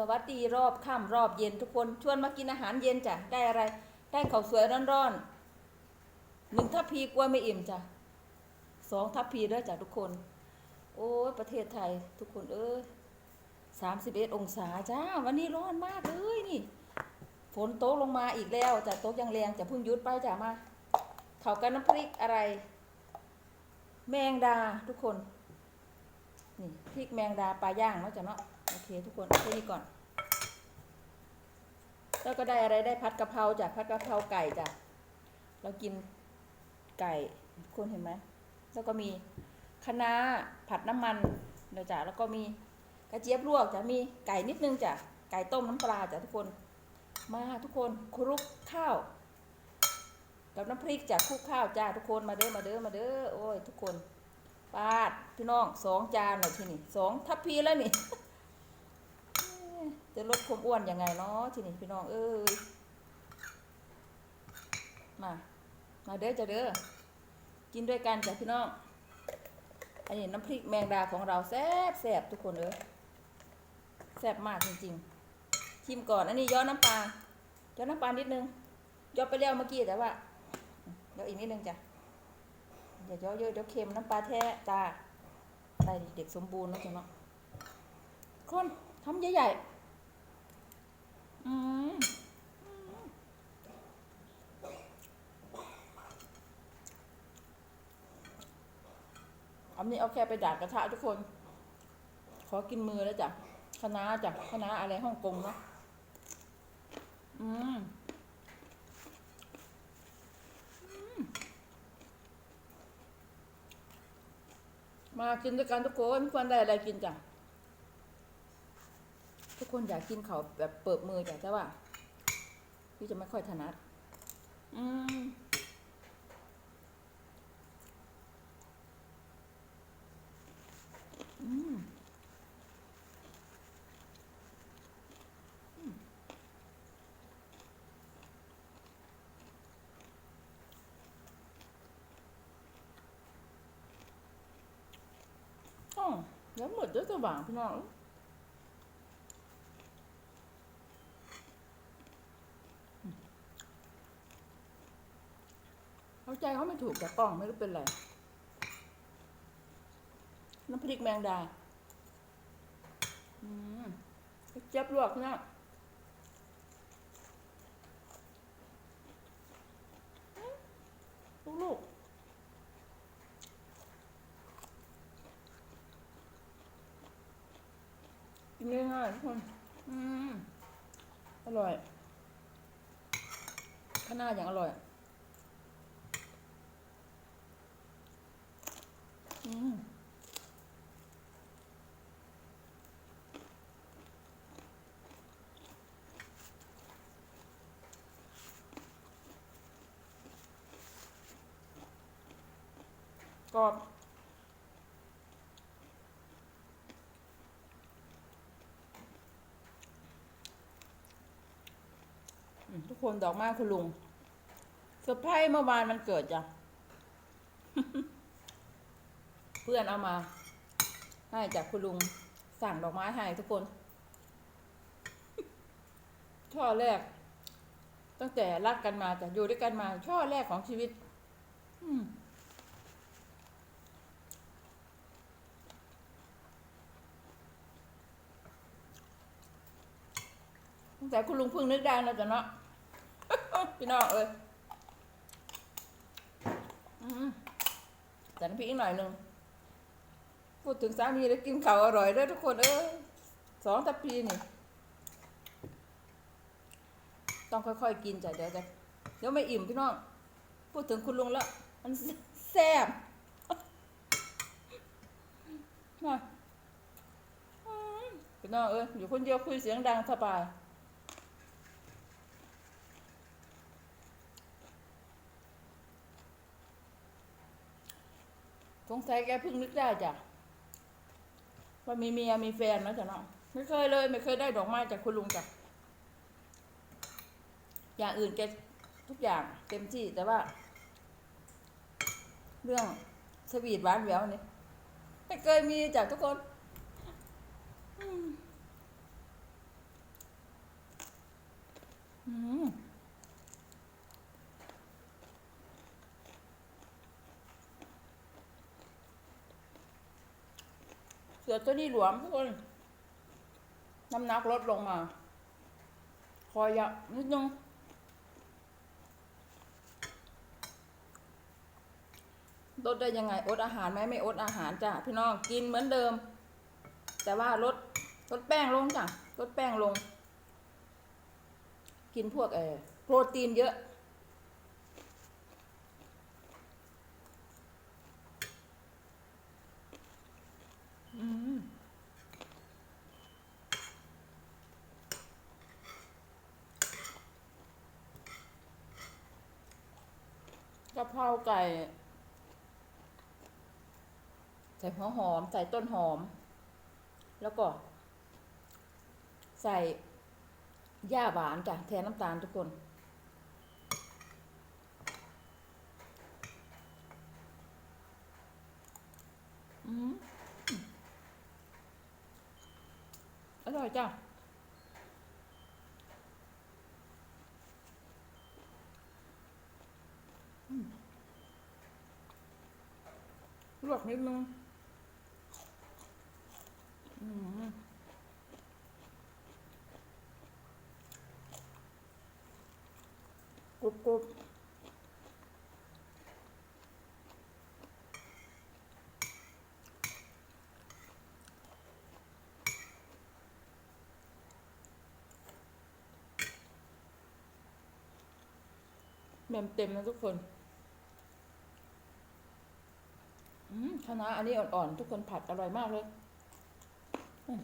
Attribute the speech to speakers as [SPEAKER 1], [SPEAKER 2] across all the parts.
[SPEAKER 1] สวัสดีรอบค่ำรอบเย็นทุกคนชวนมากินอาหารเย็นจ้ะได้อะไร ได้ข้าวสวยร้อนๆหนึ่งทัพพีกลัวไม่อิ่มจ้ะสองทัพพีด้วยจ้ะทุกคน โอ้ยประเทศไทยทุกคนเอ้ยสามสิบเอ็ดองศาจ้า วันนี้ร้อนมากเลยนี่ ฝนตกลงมาอีกแล้วจ้ะตกยังแรงจะพิ่งยุดไปจ้ะมาเขากันน้ำพริกอะไร แมงดาทุกคนนี่พริกแมงดาปลาย่างเนาะจ้ะเนาะ ทุกคนเอาแค่นี้ก่อน แล้วก็ได้อะไรได้พัดกะเพราจ้ะพัดกะเพราไก่จ้ะเรากินไก่ทุกคนเห็นไหมแล้วก็มีคะน้าผัดน้ำมันเดี๋ยวจ้ะแล้วก็มีกระเจี๊ยบลวกจ้ะมีไก่นิดนึงจ้ะไก่ต้มน้ำปลาจ้ะทุกคน มาทุกคนคลุกข้าว กับน้ำพริกจ้ะคลุกข้าวจ้าทุกคนมาเด้อมาเด้อมาเด้อโอ้ย ทุกคนปาดพี่น้องสองจานเลยที่นี่สองทัพพีแล้วนี่ จะลดความอ้วนยังไงเนาะที่นี่พี่น้องเอ้ยมา มาเด้อจะเด้อกินด้วยกันจ้ะพี่น้อง อันนี้น้ำพริกแมงดาของเราแซ่บแซ่บทุกคนเอ้ยแซ่บมากจริงๆ ชิมก่อน อันนี้ย้อนน้ำปลาย้อนน้ำปลานิดนึงย้อนไปแล้วเมื่อกี้แต่ว่าย้อนอีกนิดนึงจ้ะอย่าย้อนเยอะเดี๋ยวเค็มน้ำปลาแท้จ้าได้เด็กสมบูรณ์แล้วจ้ะเนาะคนทำใหญ่ๆ อืมอันนี้เอาแค่ไปด่ากระทะทุกคน ขอกินมือแล้วจ้ะคณะจ้ะคณะอะไรฮ่องกงเนาะอืมอืมมากินด้วยกันทุกคนควรได้อะไรกินจ้ะ ทุกคนอยากกินเขาวแบบเปิดมือจ้ะแต่ว่าพี่จะไม่ค่อยถนัด อืมอืมอืมอ๋อแล้วหมดด้วยตัวบางพี่น้อง เขาใจเขาไม่ถูกแต่กล้องไม่รู้เป็นไร น้ำพริกแมงดา อืมเจ็บลวกเนี่ยลูกลูกกินง่ายๆทุกคน อืม อร่อย ข้าวหน้าอย่างอร่อย อืม กรอบอืมทุกคนดอกไม้คุณลุงเซอร์ไพรส์เมื่อวานมันเกิดจ้ะ เพื่อนเอามา ให้จากคุณลุงสั่งดอกไม้ให้ทุกคน ช่อแรก ตั้งแต่รักกันมาจะอยู่ด้วยกันมา ช่อแรกของชีวิต อืม แต่คุณลุงเพิ่งนึกได้นะจ๊ะเนาะพี่น้องเอ้ยแต่พริกอีกหน่อยหนึ่งพูดถึงสามีแล้วกินข้าวอร่อยเด้วยทุกคนเอ้ยสองทัพพีนี่ ต้องค่อยๆกินจ้ะเดี๋ยวจะเดี๋ยวไม่อิ่มพี่น้อง พูดถึงคุณลุงแล้ว มันแซ่บมาพี่น้องเอ้ยอยู่คนเดียวคุยเสียงดังสบาย สงสัยแกเพิ่งนึกได้จ้ะว่ามีเมียมีแฟนนะจ๊ะเนาะไม่เคยเลย ไม่เคยได้ดอกไม้จากคุณลุงจ้ะอย่างอื่นแกทุกอย่างเต็มที่แต่ว่า เรื่องสวีทหวานแหววนี่ไม่เคยมีจากทุกคนอืม สือตัวนี้หลวมทุกคนน้ำหนักลดลงมา คอยยะนิดนึงลดได้ยังไงอดอาหารไหมไม่อดอาหารจ้ะพี่น้องกินเหมือนเดิม แต่ว่าลดลดแป้งลงจ้ะลดแป้งลง กินพวกเออโปรตีนเยอะ กะเพราไก่ ใส่หัวหอม ใส่ต้นหอม แล้วก็ ใส่หญ้าหวานจ้ะแทนน้ำตาลทุกคนอืม ร่อยจ้ะลวกนิดนึงกรุบกรุบ แมมเต็มนะทุกคนอืมคะน้าอันนี้อ่อนๆ ทุกคนผัดอร่อยมากเลยอืม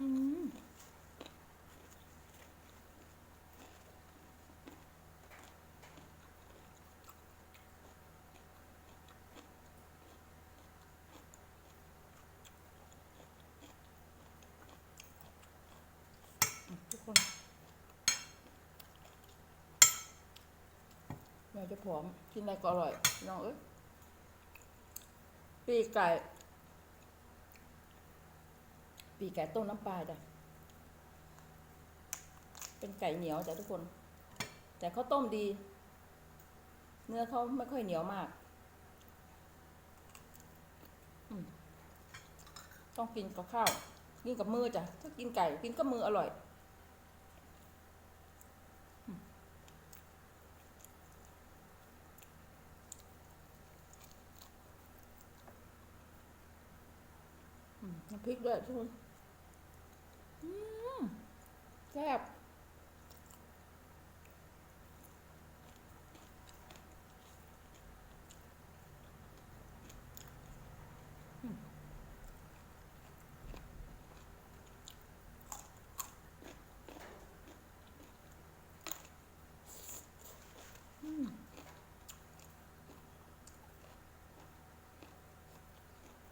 [SPEAKER 1] อืมทุกคน อยากจะผอม กินอะไรก็อร่อยน้องเอ้ยปีกไก่ ปีกไก่ต้มน้ำปลาจ้ะ เป็นไก่เหนียวจ้ะทุกคน แต่เขาต้มดี เนื้อเขาไม่ค่อยเหนียวมาก ต้องกินกับข้าว กินกับมือจ้ะ ถ้ากินไก่ กินกับมืออร่อยอืมอืม น้ำพริกด้วยทุกคนแซ่บ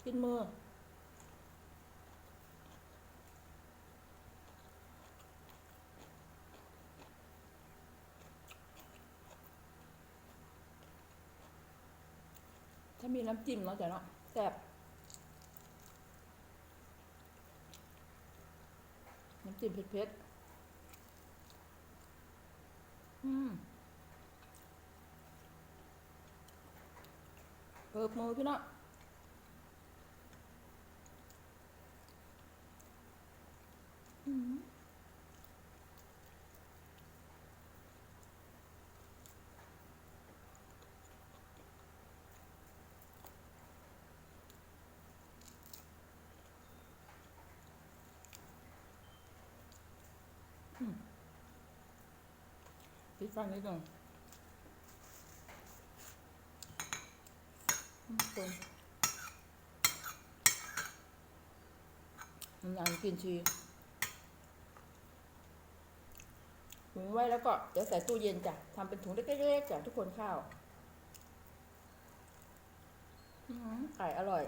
[SPEAKER 1] กินมือ ถ้ามีน้ำจิ้มเนาะจ้ะเนาะแซ่บน้ำจิ้มเผ็ดๆอืมเปิบมือพี่เนาะอืม ปิดฟังนิดหนึ่งอืมคนมันยังกินชีหุงไว้แล้วก็เดี๋ยวใส่ตู้เย็นจ้ะทำเป็นถุงเล็กๆจ้ะทุกคนข้าวไก่อร่อย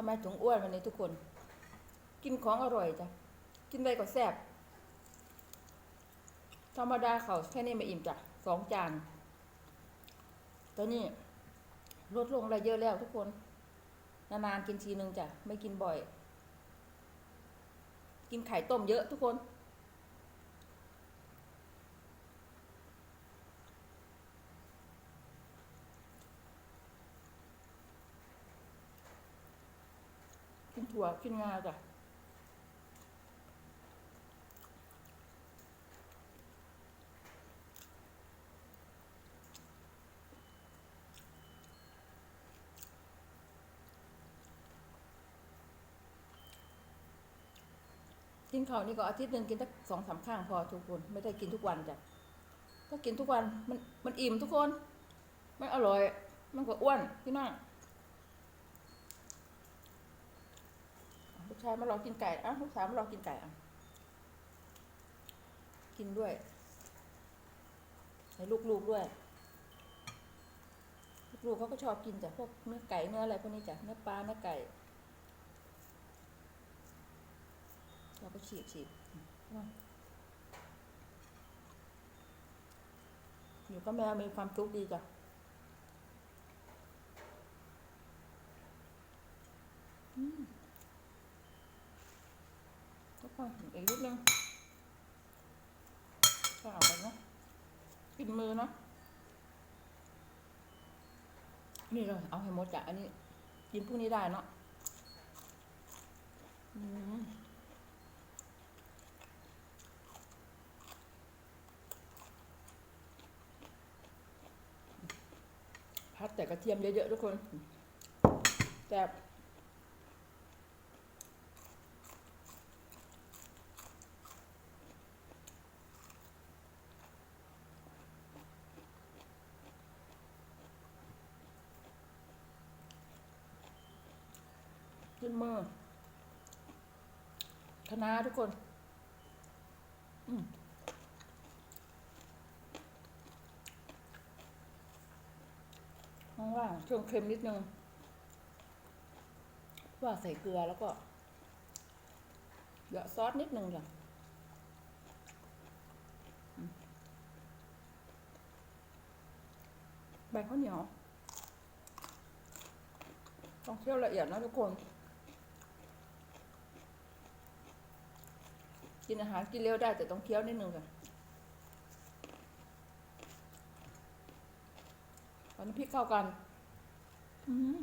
[SPEAKER 1] ทำไมถึงอ้วนวันนี้ทุกคน กินของอร่อยจ้ะ กินไปก็แซ่บ ธรรมดาเขาแค่นี้ไม่อิ่มจ้ะสองจาน ตอนนี้ลดลงอะไรเยอะแล้วทุกคน นานๆกินทีนึงจ้ะ ไม่กินบ่อย กินไข่ต้มเยอะทุกคน ถั่วกินงาจ้ะกินข้าวนี่ก็อาทิตย์หนึ่งกินสักสองสามครั้งพอทุกคน ไม่ได้กินทุกวันจ้ะถ้ากินทุกวันมันมันอิ่มทุกคนไม่อร่อย มันก็อ้วนพี่น้องอะลู กชายมาลองกินไก่อะลูกสาวมาลองกินไก่อะกินด้วย ให้ลูกๆด้วย ลูกเขาก็ชอบกินจ้ะพวกเนื้อไก่เนื้ออะไรพวกนี้จ้ะเนื้อปลาเนื้อไก่ เราก็ฉีดฉีดอะอยู่ก็แมวมีความทุกข์ดีจ้ะอืมก็พ ออีกนิดนึงก็เอาไปนะกินมือเนาะนี่เลยเอาให้หมดจ้ะอันนี้กินพรุ่งนี้ได้เนาะพัดแต่กระเทียมเยอะๆทุกคนแซ่บขึ้นมือ คณะทุกคน อืมข้างล่างเครื่องเค็มนิดนึง ว่าใส่เกลือแล้วก็เหยอะซอสนิดนึงจ้ะใบข้าวเหนียว ต้องเคี่ยวละเอียดนะทุกคน กินอาหารกินเร็วได้แต่ต้องเคี้ยวนิดนึงค่ะตอนนี้พริกเข้ากัน อืม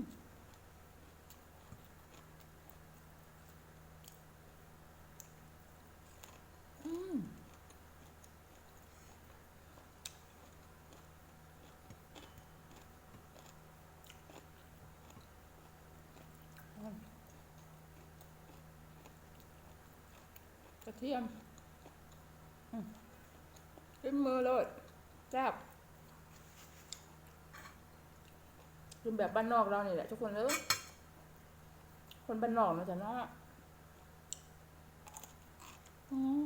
[SPEAKER 1] ทียมอืมขึ้นมือเลยแซ่บกินแบบบ้านนอกเรานี่แหละ ทุกคนเออคนบ้านนอกนะจ๊ะเนาะอืม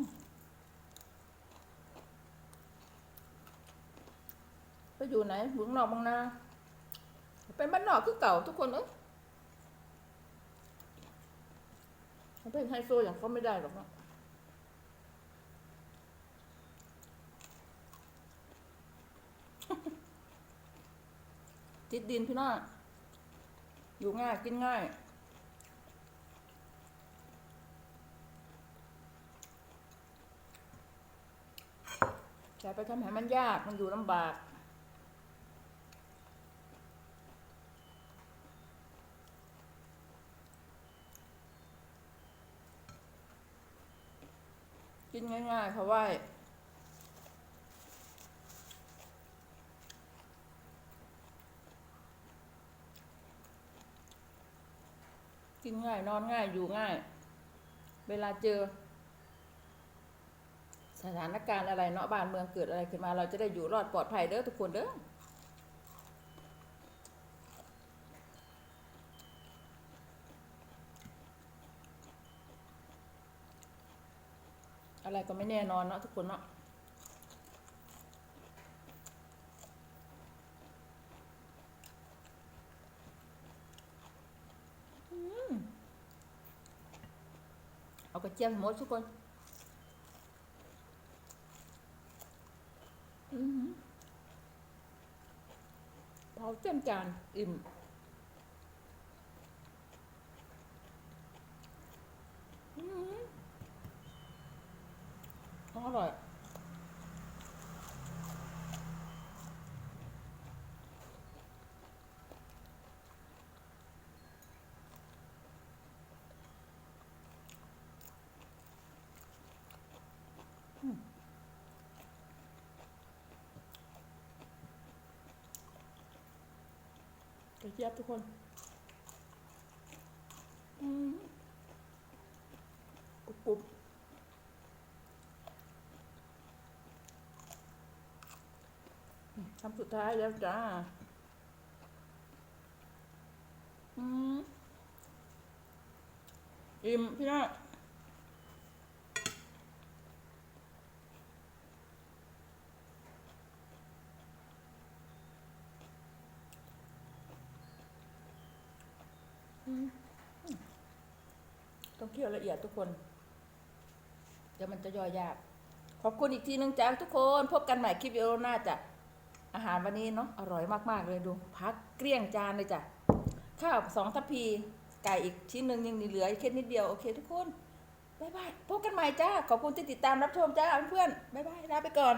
[SPEAKER 1] ไปอยู่ไหนเมืองนอกบางนาเป็นบ้านนอกคือเก่าทุกคนเออเป็นไฮโซอย่างเขาไม่ได้หรอกเนาะ ติดดินพี่น้องอยู่ง่ายกินง่ายแต่ไปทำให้มันยากมันอยู่ลำบาก กินง่ายๆเพราะว่ กินง่าย นอนง่ายอยู่ง่าย เวลาเจอ สถานการณ์อะไรเนาะบ้านเมืองเกิดอะไรขึ้นมา เราจะได้อยู่รอดปลอดภัยเด้อทุกคนเด้ออะไรก็ไม่แน่นอนเนาะทุกคนเนาะอืม เอากระเจี๊ยบให้หมดทุกคนอื้อหือเผาเต็มจานอิ่มอื้อหืออร่อย จี๊ยบทุกคนอืมกรุบกรุบคำสุดท้ายแล้วจ้า อืม อิ่มพี่น้า ต้องเคี่ยวละเอียดทุกคน เดี๋ยวมันจะย่อยยาก ขอบคุณอีกทีนึงจ้าทุกคน พบกันใหม่คลิปวิดีโอหน้าจ้ะอาหารวันนี้เนาะอร่อยมากๆเลยดู พักเกลี้ยงจานเลยจ้ะข้าวสองทัพพีไก่อีกชิ้นหนึ่งยังเหลืออีกแค่นิดเดียวโอเคทุกคนบ๊ายบายพบกันใหม่จ้าขอบคุณที่ติดตามรับชมจ้าเพื่อนๆบ๊ายบายลาไปก่อน